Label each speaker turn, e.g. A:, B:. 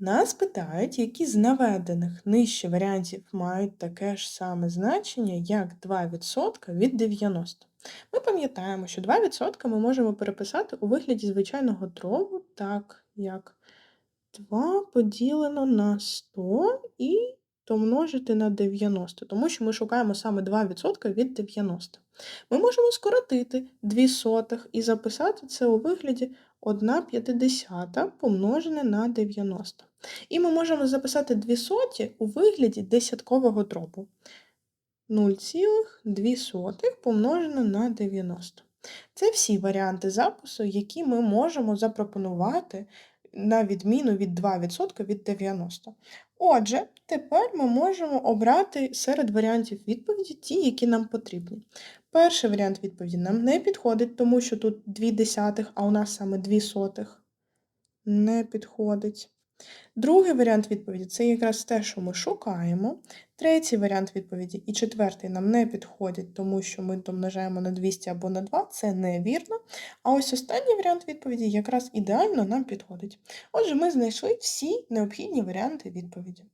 A: Нас питають, які з наведених нижче варіантів мають таке ж саме значення, як 2% від 90. Ми пам'ятаємо, що 2% ми можемо переписати у вигляді звичайного дробу, так як 2 поділено на 100 і помножити на 90, тому що ми шукаємо саме 2% від 90. Ми можемо скоротити 2 сотих і записати це у вигляді 1 п'ятидесята помножене на 90. І ми можемо записати 2 соті у вигляді десяткового дробу. 0,2 помножене на 90. Це всі варіанти запису, які ми можемо запропонувати на відміну від 2% від 90. Отже, тепер ми можемо обрати серед варіантів відповіді ті, які нам потрібні. Перший варіант відповіді нам не підходить, тому що тут 2 десятих, а у нас саме 2 сотих. Не підходить. Другий варіант відповіді це якраз те, що ми шукаємо. Третій варіант відповіді і четвертий нам не підходять, тому що ми домножаємо на 200 або на 2, це невірно. А ось останній варіант відповіді якраз ідеально нам підходить. Отже, ми знайшли всі необхідні варіанти відповіді.